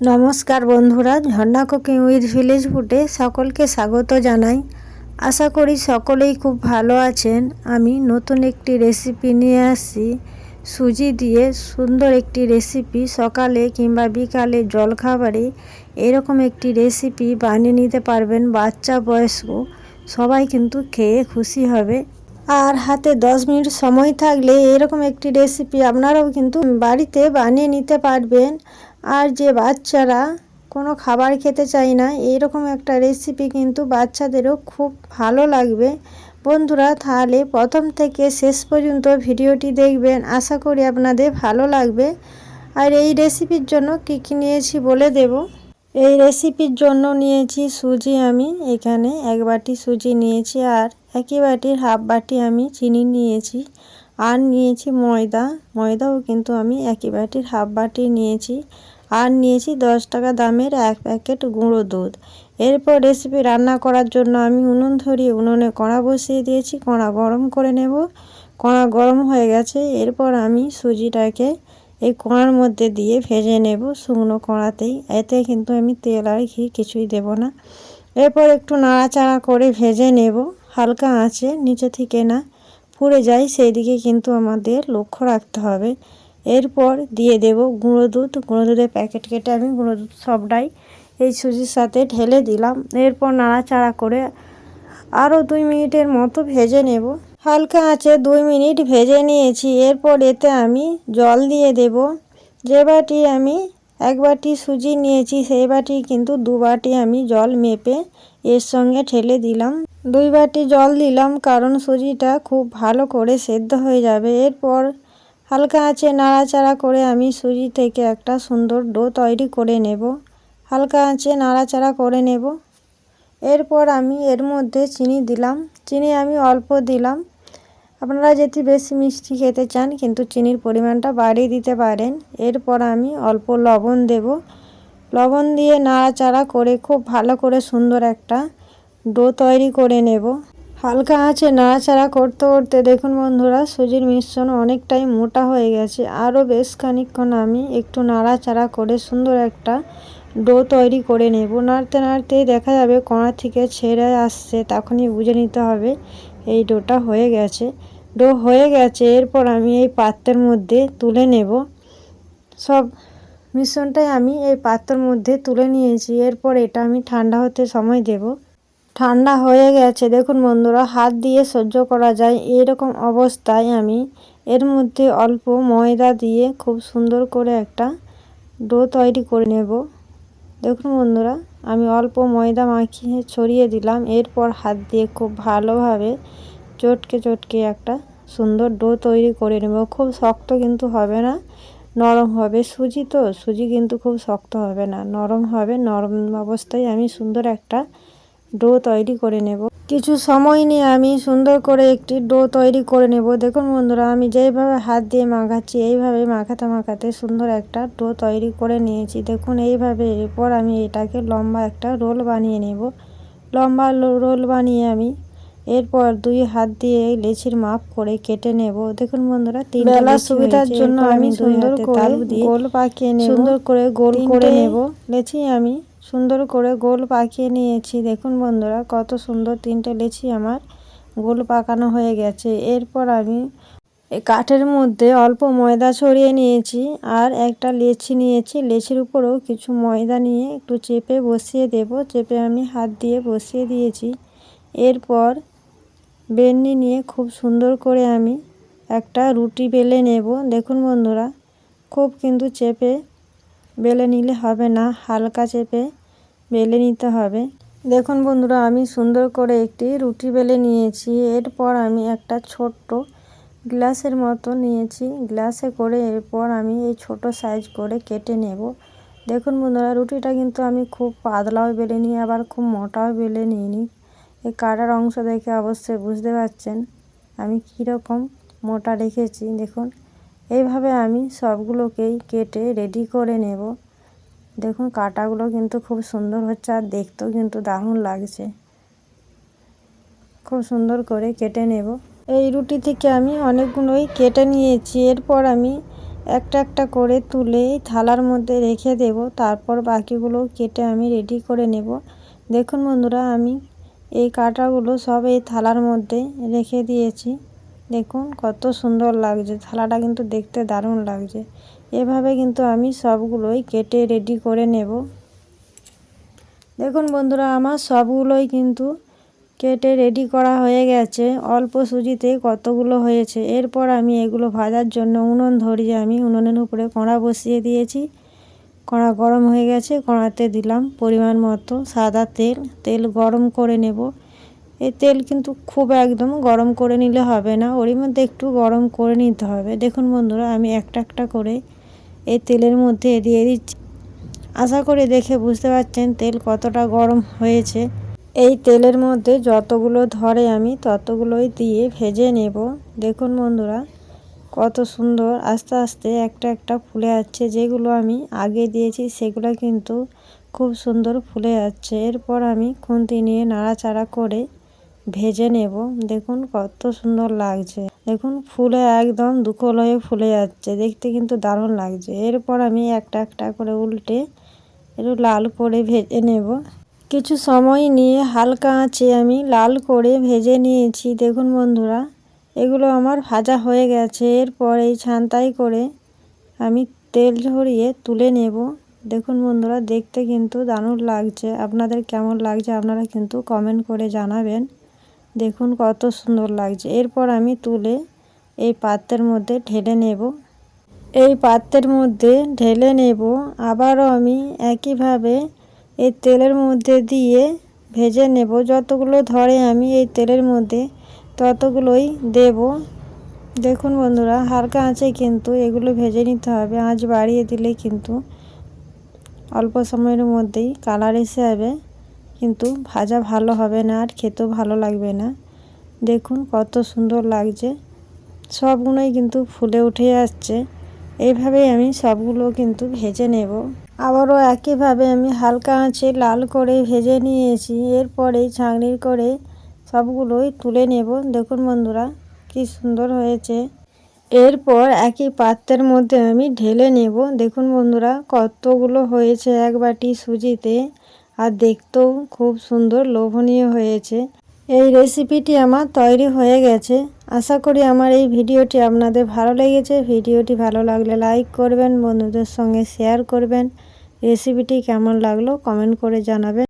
নমস্কার বন্ধুরা, ঝর্ণা cooking with village ফুডে সকলকে স্বাগত জানাই। আশা করি সকলেই খুব ভালো আছেন। আমি নতুন একটি রেসিপি নিয়ে আসছি। সুজি দিয়ে সুন্দর একটি রেসিপি সকালে কিংবা বিকালে জলখাবারে এরকম একটি রেসিপি বানিয়ে নিতে পারবেন বাচ্চা বয়স্ক। সবাই কিন্তু খেয়ে খুশি হবে। আর হাতে দশ মিনিট সময় থাকলে এরকম একটি রেসিপি আপনারাও কিন্তু বাড়িতে বানিয়ে নিতে পারবেন। আর যে বাচ্চারা কোনো খাবার খেতে চায় না এইরকম একটা রেসিপি কিন্তু বাচ্চাদেরও খুব ভালো লাগবে। বন্ধুরা, তাহলে প্রথম থেকে শেষ পর্যন্ত ভিডিওটি দেখবেন। আশা করি আপনাদের ভালো লাগবে। আর এই রেসিপির জন্য কী কী নিয়েছি বলে দেব? এই রেসিপির জন্য নিয়েছি সুজি আমি। এখানে এক বাটি সুজি নিয়েছি আর একই বাটির হাফ বাটি আমি চিনি নিয়েছি। আর নিয়েছি ময়দা। ময়দাও কিন্তু আমি একই বাটির হাফ বাটি নিয়েছি। আর নিয়েছি দশ টাকা দামের এক প্যাকেট গুঁড়ো দুধ। এরপর রেসিপি রান্না করার জন্য আমি উনুন ধরিয়ে উনুনে কড়া বসিয়ে দিয়েছি। কড়া গরম করে নেব। কড়া গরম হয়ে গেছে। এরপর আমি সুজিটাকে এই কড়ার মধ্যে দিয়ে ভেজে নেব শুকনো কড়াতেই। এতে কিন্তু আমি তেল আর ঘি কিছুই দেব না। এরপর একটু নাড়াচাড়া করে ভেজে নেব। হালকা আঁচে, নিচে থেকে না। পুড়ে যায় সেই দিকে কিন্তু আমাদের লক্ষ্য রাখতে হবে। এরপর দিয়ে দেব গুঁড়ো দুধ। গুঁড়ো দুধের প্যাকেট কেটে আমি গুঁড়ো দুধ সবটাই এই সুজির সাথে ঢেলে দিলাম। এরপর নাড়াচাড়া করে আরও দুই মিনিটের মতো ভেজে নেব। হালকা আঁচে দুই মিনিট ভেজে নিয়েছি। এরপর এতে আমি জল দিয়ে দেব। যে বাটি আমি এক বাটি সুজি নিয়েছি, সেই বাটি কিন্তু দু বাটি আমি জল মেপে এর সঙ্গে ঠেলে দিলাম। দুই বাটি জল দিলাম, কারণ সুজিটা খুব ভালো করে সেদ্ধ হয়ে যাবে। এরপর হালকা আঁচে নাড়াচাড়া করে আমি সুজি থেকে একটা সুন্দর ডো তৈরি করে নেব। হালকা আঁচে নাড়াচাড়া করে নেব। এরপর আমি এর মধ্যে চিনি দিলাম। চিনি আমি অল্প দিলাম। আপনারা যদি বেশি মিষ্টি খেতে চান, কিন্তু চিনির পরিমাণটা বাড়িয়ে দিতে পারেন। এরপর আমি অল্প লবণ দেব। লবণ দিয়ে নাড়াচাড়া করে খুব ভালো করে সুন্দর একটা ডো তৈরি করে নেব। হালকা আঁচে নাড়াচাড়া করতে করতে দেখুন বন্ধুরা, সুজির মিশ্রণ অনেকটাই মোটা হয়ে গেছে। আরও বেশ খানিকক্ষণ আমি একটু নাড়াচাড়া করে সুন্দর একটা ডো তৈরি করে নেব। নাড়তে নাড়তেই দেখা যাবে কড়া থেকে ছেড়ে আসছে, তখনই বুঝে নিতে হবে এই ডোটা হয়ে গেছে। ডো হয়ে গেছে, এরপর আমি এই পাত্রের মধ্যে তুলে নেব। সব মিশ্রণটাই আমি এই পাত্রের মধ্যে তুলে নিয়েছি। এরপর এটা আমি ঠান্ডা হতে সময় দেব। ঠান্ডা হয়ে গেছে। দেখুন বন্ধুরা, হাত দিয়ে সহ্য করা যায় এরকম অবস্থায় আমি এর মধ্যে অল্প ময়দা দিয়ে খুব সুন্দর করে একটা ডো তৈরি করে নেব। দেখুন বন্ধুরা, আমি অল্প ময়দা মাখিয়ে ছড়িয়ে দিলাম। এরপর হাত দিয়ে খুব ভালোভাবে চটকে চটকে একটা সুন্দর ডো তৈরি করে নেব। খুব শক্ত কিন্তু হবে না, নরম হবে। সুজি তো, সুজি কিন্তু খুব শক্ত হবে না, নরম হবে। নরম অবস্থায় আমি সুন্দর একটা ডো তৈরি করে নেব। কিছু সময় নিয়ে আমি সুন্দর করে একটি ডো তৈরি করে নেব। দেখুন বন্ধুরা আমি যেইভাবে হাত দিয়ে মাখাচ্ছি এইভাবে মাখাতে মাখাতে সুন্দর একটা ডো তৈরি করে নিয়েছি। দেখুন এইভাবে এরপর আমি এটাকে লম্বা একটা রোল বানিয়ে নেব। লম্বা রোল বানিয়ে আমি এরপর দুই হাত দিয়ে লেচির মাপ করে কেটে নেব। দেখুন বন্ধুরা তিন বেলা সুবিধার জন্য আমি সুন্দর করে গোল পাকিয়ে নেব। সুন্দর করে গোল করে নেব। লেচি আমি সুন্দর করে গোল পাকিয়ে নিয়েছি। দেখুন বন্ধুরা, কত সুন্দর তিনটে লেচি আমার গোল পাকানো হয়ে গেছে। এরপর আমি কাঠের মধ্যে অল্প ময়দা ছড়িয়ে নিয়েছি আর একটা লেচি নিয়েছি। লেচির উপরেও কিছু ময়দা নিয়ে একটু চেপে বসিয়ে দেব। চেপে আমি হাত দিয়ে বসিয়ে দিয়েছি। এরপর বেননি নিয়ে খুব সুন্দর করে আমি একটা রুটি বেলে নেব। দেখুন বন্ধুরা, খুব কিন্তু চেপে বেলে নিলে হবে না, হালকা চেপে বেলে নিতে হবে। দেখুন বন্ধুরা, আমি সুন্দর করে একটি রুটি বেলে নিয়েছি। এরপর আমি একটা ছোট্ট গ্লাসের মতো নিয়েছি। গ্লাসে করে এরপর আমি এই ছোট সাইজ করে কেটে নেব। দেখুন বন্ধুরা, রুটিটা কিন্তু আমি খুব পাতলাও বেলে নিই, আবার খুব মোটাও বেলে নিইনি। এই কাটার অংশ দেখে অবশ্যই বুঝতে পারছেন আমি কীরকম মোটা রেখেছি। দেখুন, এইভাবে আমি সবগুলোকেই কেটে রেডি করে নেব। দেখুন, কাটাগুলো কিন্তু খুব সুন্দর হচ্ছে আর দেখতেও কিন্তু দারুণ লাগছে। খুব সুন্দর করে কেটে নেব। এই রুটি থেকে আমি অনেকগুলোই কেটে নিয়েছি। এরপর আমি একটা একটা করে তুলে থালার মধ্যে রেখে দেব। তারপর বাকিগুলো কেটে আমি রেডি করে নেব। দেখুন বন্ধুরা, আমি এই কাটাগুলো সব এই থালার মধ্যে রেখে দিয়েছি। দেখুন কত সুন্দর লাগছে। থালাটা কিন্তু দেখতে দারুণ লাগছে। এভাবে কিন্তু আমি সবগুলোই কেটে রেডি করে নেব। দেখুন বন্ধুরা, আমার সবগুলোই কিন্তু কেটে রেডি করা হয়ে গেছে। অল্প সুজিতে কতগুলো হয়েছে? এরপর আমি এগুলো ভাজার জন্য উনুন ধরিয়ে আমি উনুনের উপরে কড়া বসিয়ে দিয়েছি। কড়া গরম হয়ে গেছে, কড়াতে দিলাম পরিমাণ মতো সাদা তেল। তেল গরম করে নেব। এই তেল কিন্তু খুব একদম গরম করে নিলে হবে না, ওরই মধ্যে একটু গরম করে নিতে হবে। দেখুন বন্ধুরা, আমি একটা একটা করে এই তেলের মধ্যে দিয়ে দিচ্ছি। আশা করি দেখে বুঝতে পারছেন তেল কতটা গরম হয়েছে। এই তেলের মধ্যে যতগুলো ধরে আমি ততগুলোই দিয়ে ভেজে নেব। দেখুন বন্ধুরা, কত সুন্দর আস্তে আস্তে একটা একটা ফুলে যাচ্ছে। যেগুলো আমি আগে দিয়েছি সেগুলো কিন্তু খুব সুন্দর ফুলে যাচ্ছে। এরপর আমি খুন্তি নিয়ে নাড়াচাড়া করে ভেজে নেব। দেখুন কত সুন্দর লাগছে। দেখুন, ফুলে একদম দুকল হয়ে ফুলে যাচ্ছে। দেখতে কিন্তু দারুণ লাগছে। এরপর আমি একটা একটা করে উল্টে একটু লাল করে ভেজে নেব। কিছু সময় নিয়ে হালকা আঁচে আমি লাল করে ভেজে নিয়েছি। দেখুন বন্ধুরা, এগুলো আমার ভাজা হয়ে গেছে। এরপর এই ছান্তাই করে আমি তেল ঝরিয়ে তুলে নেব। দেখুন বন্ধুরা, দেখতে কিন্তু দারুণ লাগছে। আপনাদের কেমন লাগছে, আপনারা কিন্তু কমেন্ট করে জানাবেন। দেখুন কত সুন্দর লাগছে। এরপর আমি তুলে এই পাত্রের মধ্যে ঢেলে নেব। এই পাত্রের মধ্যে ঢেলে নেব। আবারও আমি একইভাবে এই তেলের মধ্যে দিয়ে ভেজে নেব। যতগুলো ধরে আমি এই তেলের মধ্যে ততগুলোই দেব। দেখুন বন্ধুরা, হালকা আঁচে কিন্তু এগুলো ভেজে নিতে হবে। আঁচ বাড়িয়ে দিলে কিন্তু অল্প সময়ের মধ্যেই কালার এসে যাবে। কিন্তু ভাজা ভালো হবে না আর খেতেও ভালো লাগবে না। দেখুন কত সুন্দর লাগছে। সবগুলোই কিন্তু ফুলে উঠে যাচ্ছে এইভাবেই আমি সবগুলো কিন্তু ভেজে নেব। আবারও একইভাবে আমি হালকা আঁচে লাল করে ভেজে নিয়েছি। এরপরে ছাঁকনির করে সবগুলোই তুলে নেব। দেখুন বন্ধুরা, কি সুন্দর হয়েছে। এরপর একই পাত্রের মধ্যে আমি ঢেলে নেব। দেখুন বন্ধুরা, কতগুলো হয়েছে এক বাটি সুজিতে। আর দেখতেও খুব সুন্দর, লোভনীয় হয়েছে। এই রেসিপিটি আমার তৈরি হয়ে গেছে। আশা করি আমার এই ভিডিওটি আপনাদের ভালো লেগেছে। ভিডিওটি ভালো লাগলে লাইক করবেন, বন্ধুদের সঙ্গে শেয়ার করবেন। রেসিপিটি কেমন লাগল কমেন্ট করে জানাবেন।